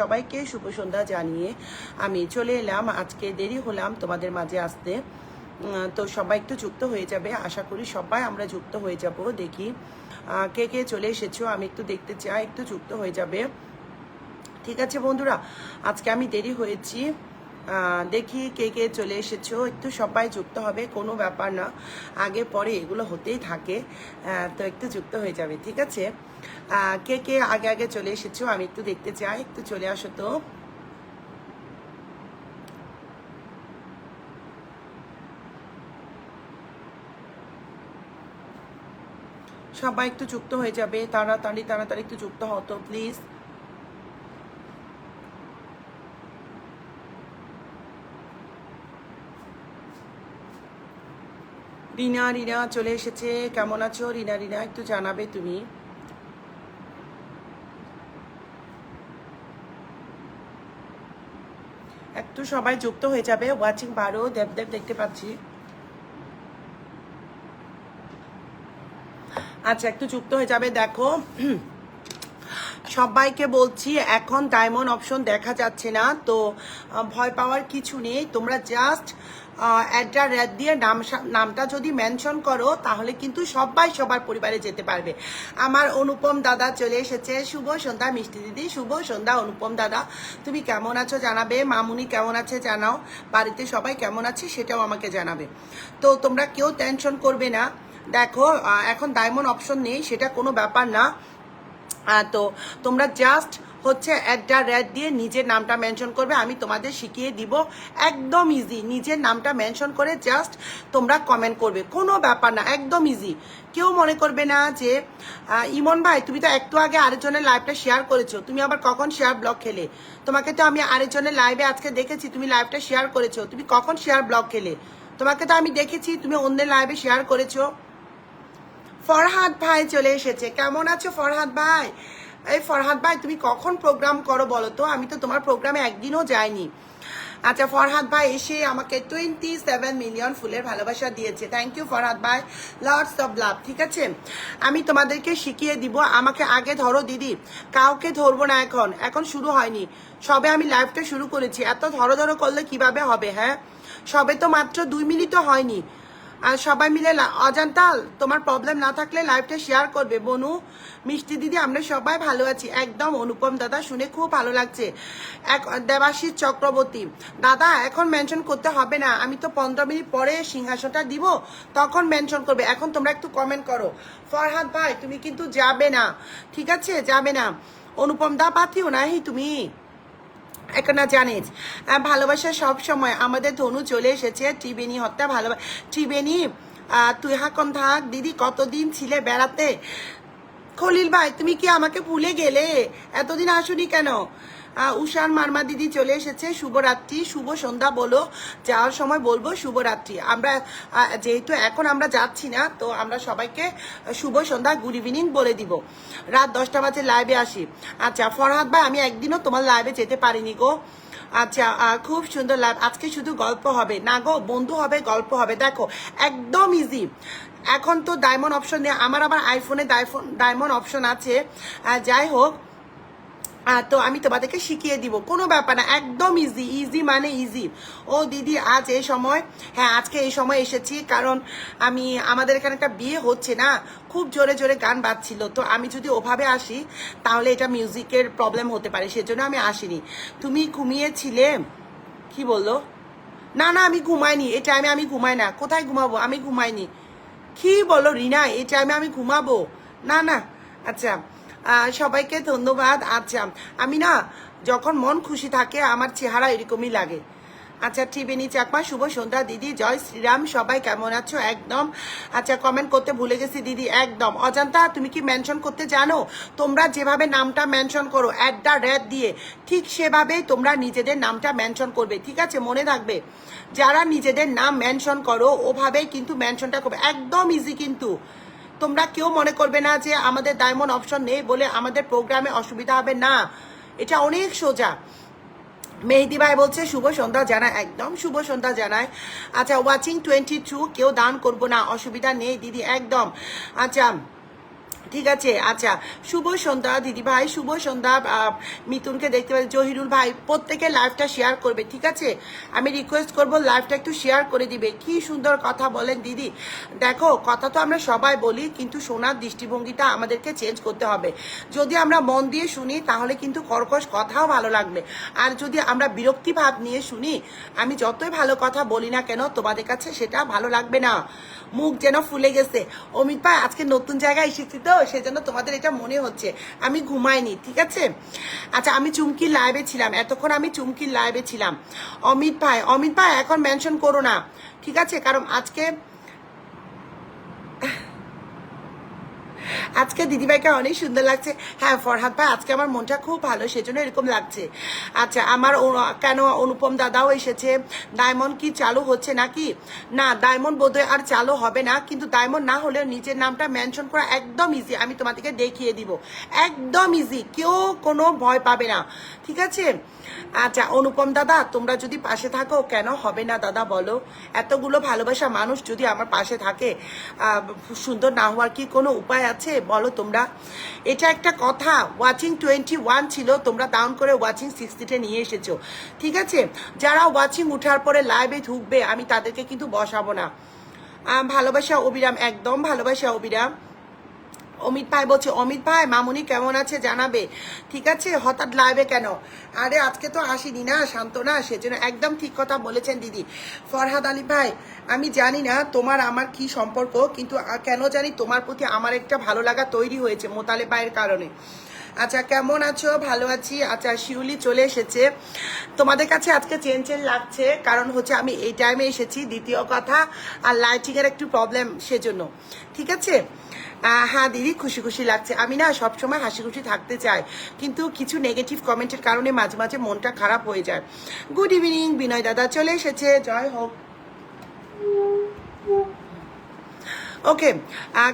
সবাইকে শুভ সন্ধ্যা জানিয়ে আমি চলে এলাম। আজকে দেরি হলাম তোমাদের মাঝে আসতে। তো সবাই একটু যুক্ত হয়ে যাবে। আশা করি সবাই আমরা যুক্ত হয়ে যাব। দেখি কে কে চলে এসেছ? আমি একটু দেখতে চাই, একটু যুক্ত হয়ে যাবে। ঠিক আছে বন্ধুরা, আজকে আমি দেরি হয়েছি। দেখি কে কে চলে এসেছ। একটু সবাই যুক্ত হবে, কোনো ব্যাপার না। আগে, পরে এগুলো হতেই থাকে। তো একটু যুক্ত হয়ে যাবে, ঠিক আছে? কে কে আগে আগে চলে এসেছ? আমি একটু দেখতে চাই, একটু চলে আসো তো। সবাই একটু যুক্ত হয়ে যাবে, তাড়াতাড়ি তাড়াতাড়ি একটু যুক্ত হতো প্লিজ রিনা রিনা চলে এসেছে। কেমন আছো? রিনা রিনা, একটু জানাবে তুমি। একটু সবাই যুক্ত হয়ে যাবে। ওয়াচিং বারো দেবদেব দেখতে পাচ্ছি। আচ্ছা একটু যুক্ত হয়ে যাবে, দেখো। সবাইকে বলছি, এখন ডায়মন্ড অপশন দেখা যাচ্ছে না, তো ভয় পাওয়ার কিছু নেই। তোমরা জাস্ট অ্যাডটা র্যাড দিয়ে নাম নামটা যদি মেনশন করো, তাহলে কিন্তু সবাই সবার পরিবারে যেতে পারবে। আমার অনুপম দাদা চলে এসেছে। শুভ সন্ধ্যা, মিষ্টি দিদি। শুভ সন্ধ্যা, অনুপম দাদা। তুমি কেমন আছো জানাবে। মামুনি কেমন আছে জানাও। বাড়িতে সবাই কেমন আছে সেটাও আমাকে জানাবে। তো তোমরা কেউ টেনশন করবে না। দেখো এখন ডায়মন্ড অপশন নেই, সেটা কোনো ব্যাপার না। তো তোমরা জাস্ট হচ্ছে অ্যাডটা র্যাড দিয়ে নিজের নামটা মেনশন করবে, আমি তোমাদের শিখিয়ে দিব। একদম ইজি নিজের নামটা মেনশন করে জাস্ট তোমরা কমেন্ট করবে। কোনো ব্যাপার না, একদম ইজি কেউ মনে করবে না যে ইমন ভাই, তুমি তো একটু আগে আরেকজনের লাইভটা শেয়ার করেছ, তুমি আবার কখন শেয়ার ব্লক খেলে? তোমাকে তো আমি আরেকজনের লাইভে আজকে দেখেছি, তুমি লাইভটা শেয়ার করেছ, তুমি কখন শেয়ার ব্লক খেলে? তোমাকে তো আমি দেখেছি, তুমি অন্যের লাইভে শেয়ার করেছ। ফরহাদ ভাই চলে এসেছে। কেমন আছো ফরহাদ ভাই? এই ফরহাদ ভাই, তুমি কখন প্রোগ্রাম করো বলো তো? আমি তো তোমার প্রোগ্রামে একদিনও যাইনি। আচ্ছা ফরহাদ ভাই এসে আমাকে টোয়েন্টি সেভেন মিলিয়ন ফুলের ভালোবাসা দিয়েছে। থ্যাংক ইউ ফরহাদ ভাই। লর্ডস অফ লাভ ঠিক আছে? আমি তোমাদেরকে শিখিয়ে দিব। আমাকে আগে ধরো, দিদি। কাউকে ধরবো না এখন। এখন শুরু হয়নি। সবে আমি লাইভটা শুরু করেছি। এত ধরো ধরো করলে কীভাবে হবে হ্যাঁ? সবে তো মাত্র দুই মিনিটও হয়নি। আর সবাই মিলে অজান্তাল তোমার প্রবলেম না থাকলে লাইভটা শেয়ার করবে। বনু, মিষ্টি দিদি, আমরা সবাই ভালো আছি। একদম, অনুপম দাদা, শুনে খুব ভালো লাগছে। এক, দেবাশিস চক্রবর্তী, দাদা, এখন মেনশন করতে হবে না। আমি তো পনেরো মিনিট পরে সিংহাসনটা দিব, তখন মেনশন করবে। এখন তোমরা একটু কমেন্ট করো। ফরহাদ ভাই, তুমি কিন্তু যাবে না। ঠিক আছে, যাবে না। অনুপম দা পাঠিও নাহি তুমি? এখন জানিস। ভালোবাসা সব সময়। আমাদের ধনু চলে এসেছে, ত্রিবেণী হত্যা ভালোবাসা ত্রিবেণী তুই হাকন থাক। দিদি কতদিন ছিলে বেড়াতে? খলিল ভাই, তুমি কি আমাকে ভুলে গেলে? এতদিন আসুনি কেন? উষার মার্মা দিদি চলে এসেছে। শুভরাত্রি, শুভ সন্ধ্যা বলো। যাওয়ার সময় বলব শুভরাত্রি। আমরা যেহেতু এখন আমরা যাচ্ছি না, তো আমরা সবাইকে শুভ সন্ধ্যা, গুড ইভিনিং বলে দিব। রাত দশটা বাজে লাইভে আসি। আচ্ছা ফরহাদ ভাই, আমি একদিনও তোমার লাইভে যেতে পারিনি গো। আচ্ছা খুব সুন্দর লাইভ আজকে শুধু গল্প হবে। না গো, বন্ধু হবে, গল্প হবে। দেখো, একদম ইজি এখন তো ডায়মন্ড অপশন নেই। আমার আবার আইফোনে ডায়মন্ড অপশন আছে। যাই হোক তো আমি তোমাদেরকে শিখিয়ে দিব। কোনো ব্যাপার না, একদম ইজি ইজি মানে ইজি ও দিদি, আজ এই সময় হ্যাঁ আজকে এই সময় এসেছি, কারণ আমি, আমাদের এখানে একটা বিয়ে হচ্ছে না, খুব জোরে জোরে গান বাজছিল। তো আমি যদি ওভাবে আসি, তাহলে এটা মিউজিকের প্রবলেম হতে পারে, সেজন্য আমি আসিনি। তুমি ঘুমিয়েছিলে? কি বলল? না না, আমি ঘুমাইনি, এই টাইমে আমি ঘুমাই না। কোথায় ঘুমাবো? আমি ঘুমাইনি। কি বলো, রিনা, এই টাইমে আমি ঘুমাবো? না না আচ্ছা। সবাইকে ধন্যবাদ। আচ্ছা আমি না, যখন মন খুশি থাকে, আমার চেহারা এরকমই লাগে। আচ্ছা ত্রিবেণী চাকমা, শুভ সন্ধ্যা, দিদি, জয় শ্রীরাম, সবাই কেমন আছো? একদম। আচ্ছা কমেন্ট করতে ভুলে গেছি, দিদি, একদম। অজান্তা, তুমি কি মেনশন করতে জানো? তোমরা যেভাবে নামটা মেনশন করো অ্যাট দ্য রেট দিয়ে, ঠিক সেভাবেই তোমরা নিজেদের নামটা মেনশন করবে, ঠিক আছে? মনে থাকবে। যারা নিজেদের নাম মেনশন করো, ওভাবেই কিন্তু মেনশনটা করবে। একদম ইজি কিন্তু। তোমরা কেউ মনে করবে না যে আমাদের ডায়মন্ড অপশন নেই বলে আমাদের প্রোগ্রামে অসুবিধা হবে না। এটা অনেক সোজা। মেহেদি ভাই বলছে, শুভ সন্ধ্যা জানায় একদম শুভ সন্ধ্যা জানায় আচ্ছা ওয়াচিং টোয়েন্টি টু কেউ দান করব না, অসুবিধা নেই, দিদি, একদম। আচ্ছা ঠিক আছে আচ্ছা শুভ সন্ধ্যা, দিদি ভাই, শুভ সন্ধ্যা মিতুনকে দেখতে পাচ্ছি, জহিরুল ভাই, প্রত্যেকে লাইভটা শেয়ার করবে, ঠিক আছে? আমি রিকোয়েস্ট করব লাইভটা একটু শেয়ার করে দিবে। কি সুন্দর কথা বলেন দিদি। দেখো, কথা তো আমরা সবাই বলি, কিন্তু শোনার দৃষ্টিভঙ্গিটা আমাদেরকে চেঞ্জ করতে হবে। যদি আমরা মন দিয়ে শুনি, তাহলে কিন্তু কর্কশ কথাও ভালো লাগবে। আর যদি আমরা বিরক্তি ভাব নিয়ে শুনি, আমি যতই ভালো কথা বলি না কেন, তোমাদের কাছে সেটা ভালো লাগবে না। মুখ যেন ফুলে গেছে। অমিত ভাই, আজকে নতুন জায়গায় এসেছি তো? সেজন্য তোমাদের এটা মনে হচ্ছে। আমি ঘুমাইনি, ঠিক আছে? আচ্ছা আমি চুমকির লাইভে ছিলাম। এতক্ষণ আমি চুমকির লাইভে ছিলাম। অমিত ভাই অমিত ভাই, এখন মেনশন করো না, ঠিক আছে? কারণ আজকে আজকে দিদিভাইকে অনেক সুন্দর লাগছে। হ্যাঁ ফরহাদ ভাই, আজকে আমার মনটা খুব ভালো, সেজন্য এরকম লাগছে। আচ্ছা আমার কেন অনুপম দাদাও এসেছে? ডায়মন্ড কি চালু হচ্ছে নাকি? না, ডায়মন্ড বোধহয় আর চালু হবে না, কিন্তু ডায়মন্ড না হলেও নিজের নামটা মেনশন করা একদম ইজি আমি তোমাদেরকে দেখিয়ে দিব। একদম ইজি কেউ কোনো ভয় পাবে না। ঠিক আছে? আচ্ছা অনুপম দাদা, তোমরা যদি পাশে থাকো, কেন হবে না দাদা বলো? এতগুলো ভালোবাসা মানুষ যদি আমার পাশে থাকে সুন্দর না হওয়ার কি কোনো উপায় আছে? বলো তোমরা। এটা একটা কথা ওয়াচিং টোয়েন্টি ওয়ান ছিল, তোমরা ডাউন করে ওয়াচিং সিক্সটিতে নিয়ে এসেছ। ঠিক আছে? যারা ওয়াচিং উঠার পরে লাইভে ঢুকবে, আমি তাদেরকে কিন্তু বসাবো না। ভালোবাসা অবিরাম, একদম ভালোবাসা অবিরাম। অমিত ভাই বলছে, অমিত ভাই, মামুনি কেমন আছে জানাবে? ঠিক আছে, হঠাৎ লাইভে কেন? আরে, আজকে তো আসিনি না, শান্ত না, সেজন্য একদম ঠিক কথা বলেছেন দিদি। ফরহাদ আলী ভাই, আমি জানি না তোমার আমার কি সম্পর্ক, কিন্তু কেন জানি তোমার প্রতি আমার একটা ভালো লাগা তৈরি হয়েছে মোতালে ভাইয়ের কারণে। আচ্ছা কেমন আছো? ভালো আছি। আচ্ছা শিউলি চলে এসেছে। তোমাদের কাছে আজকে চেন চেন লাগছে, কারণ হচ্ছে আমি এই টাইমে এসেছি, দ্বিতীয় কথা, আর লাইটিংয়ের একটু প্রবলেম সেজন্য। ঠিক আছে? হ্যাঁ দিদি, খুশি খুশি লাগছে। আমি না সবসময় হাসি খুশি থাকতে চাই, কিন্তু কিছু নেগেটিভ কমেন্টের কারণে মাঝে মাঝে মনটা খারাপ হয়ে যায়। গুড ইভিনিং বিনয় দাদা, চলে এসেছে। জয় হোক। ওকে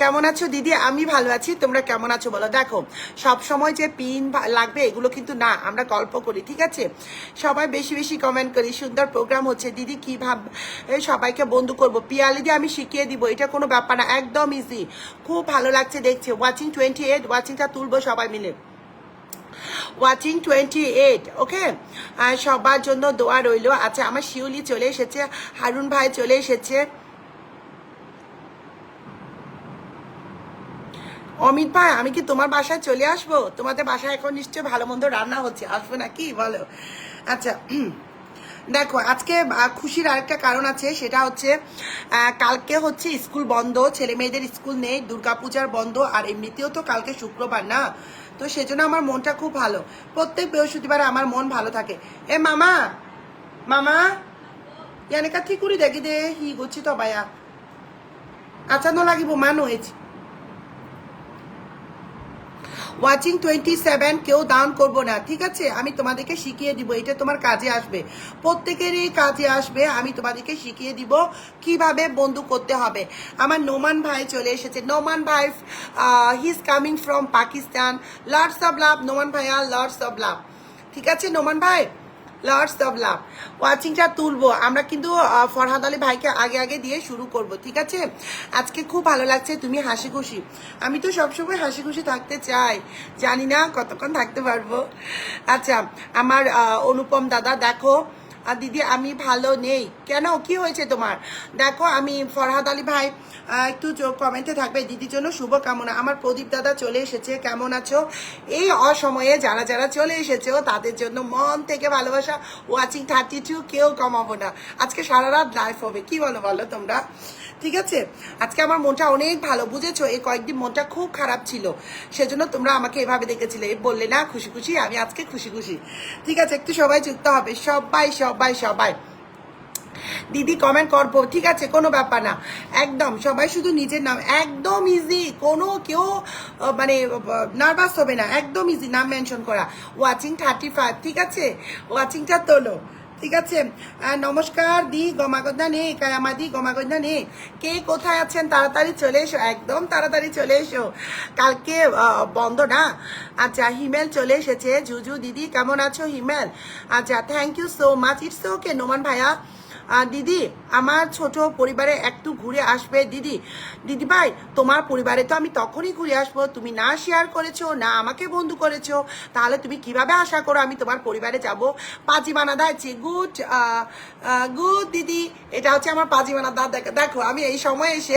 কেমন আছো দিদি? আমি ভালো আছি, তোমরা কেমন আছো বলো? দেখো, সব সময় যে পিন লাগবে, এগুলো কিন্তু না, আমরা গল্প করি, ঠিক আছে? সবাই বেশি বেশি কমেন্ট করি, সুন্দর প্রোগ্রাম হচ্ছে। দিদি কি ভাব সবাইকে বন্ধু করব। পিয়ালি দিয়ে আমি শিখিয়ে দিব, এটা কোনো ব্যাপার না, একদম ইজি খুব ভালো লাগছে দেখছে ওয়াচিং টোয়েন্টি এইট ওয়াচিংটা তুলবো সবাই মিলে। ওয়াচিং টোয়েন্টি এইট ওকে সবার জন্য দোয়া রইল। আচ্ছা আমার শিউলি চলে এসেছে, হারুন ভাই চলে এসেছে। অমিত ভাই, আমি কি তোমার বাসায় চলে আসব? তোমাদের বাসায় এখন নিশ্চয়ই ভালো মন্দ রান্না হচ্ছে। আসব নাকি? বলো। আচ্ছা দেখো, আজকে খুশির আরেকটা কারণ আছে, সেটা হচ্ছে কালকে হচ্ছে স্কুল বন্ধ, ছেলে মেয়েদের স্কুল নেই, দুর্গাপূজার বন্ধ, আর এমনিতেও তো কালকে শুক্রবার না? তো সেজন্য আমার মনটা খুব ভালো। প্রত্যেক বৃহস্পতিবারে আমার মন ভালো থাকে। এ, মামা! মামা! ইয়ানে কাঠি কৰি দেখি দে। হি গুচি তো আচ্ছা নালাগিব মানুহ হয়েছে ওয়াচিং টোয়েন্টি সেভেন কেউ দান করব না, ঠিক আছে? আমি তোমাদেরকে শিখিয়ে দিব, এটা তোমার কাজে আসবে। প্রত্যেকেরই কাজে আসবে, আমি তোমাদেরকে শিখিয়ে দিব কীভাবে বন্ধু করতে হবে। আমার নোমান ভাই চলে এসেছে। নোমান ভাই he is coming from Pakistan lords of love Noman ভাইয়া লর্ডস অব লাভ ঠিক আছে, নোমান ভাই? লর্ডস অফ লাভ ওয়াচিংটা তুলবো। আমরা কিন্তু ফরহাদ আলী ভাইকে আগে আগে দিয়ে শুরু করব, ঠিক আছে? আজকে খুব ভালো লাগছে, তুমি হাসি খুশি আমি তো সবসময় হাসি খুশি থাকতে চাই। জানি না কতক্ষণ থাকতে পারব। আচ্ছা আমার অনুপম দাদা, দেখো আর দিদি, আমি ভালো নেই। কেন? কি হয়েছে তোমার? দেখো, আমি ফরহাদ আলী ভাই একটু কমেন্টে থাকবে। দিদির জন্য শুভকামনা। আমার প্রদীপ দাদা চলে এসেছে। কেমন আছো? এই অসময়ে যারা যারা চলে এসেছে, তাদের জন্য মন থেকে ভালোবাসা ওয়াচিং থার্টি টু কেউ কমাবো না। আজকে সারা রাত লাইফ হবে। কি বলো বলো তোমরা? ঠিক আছে? আজকে আমার মনটা অনেক ভালো। বুঝেছ? এই কয়েকদিন মনটা খুব খারাপ ছিল। সেজন্য তোমরা আমাকে এভাবে দেখেছিলে। বললে না, খুশি খুশি, আমি আজকে খুশি খুশি। ঠিক আছে? একটু সবাই যুক্ত হবে। সবাই সবাই সবাই। দিদি কমেন্ট করব, ঠিক আছে? কোনো ব্যাপার না। একদম, সবাই শুধু নিজের নাম, একদম ইজি কোনো কেউ মানে নার্ভাস হবে না। একদম ইজি নাম মেনশন করা। ওয়াচিং থার্টি ফাইভ ঠিক আছে? ওয়াচিংটা তোলো। ঠিক আছে? নমস্কার, দি গমাগদা নে কায়ামাদি গমাগদা নে কে কোথায় আছেন? তাড়াতাড়ি চলে এসো, একদম তাড়াতাড়ি চলে এসো। কালকে বন্ধ না? আচ্ছা হিমেল চলে এসেছে। জুজু দিদি, কেমন আছো হিমেল? আচ্ছা thank you so much it's okay Noman ভাইয়া। দিদি, আমার ছোট পরিবারে একটু ঘুরে আসবে, দিদি। দিদি ভাই তোমার পরিবারে তো আমি তখনই ঘুরে আসব। তুমি না শেয়ার করেছ, না আমাকে বন্ধু করেছ, তাহলে তুমি কীভাবে আশা করো আমি তোমার পরিবারে যাব? পাজিমানা দাচ্ছি গুড গুড দিদি। এটা হচ্ছে আমার পাজিমানা দা দেখো, আমি এই সময় এসে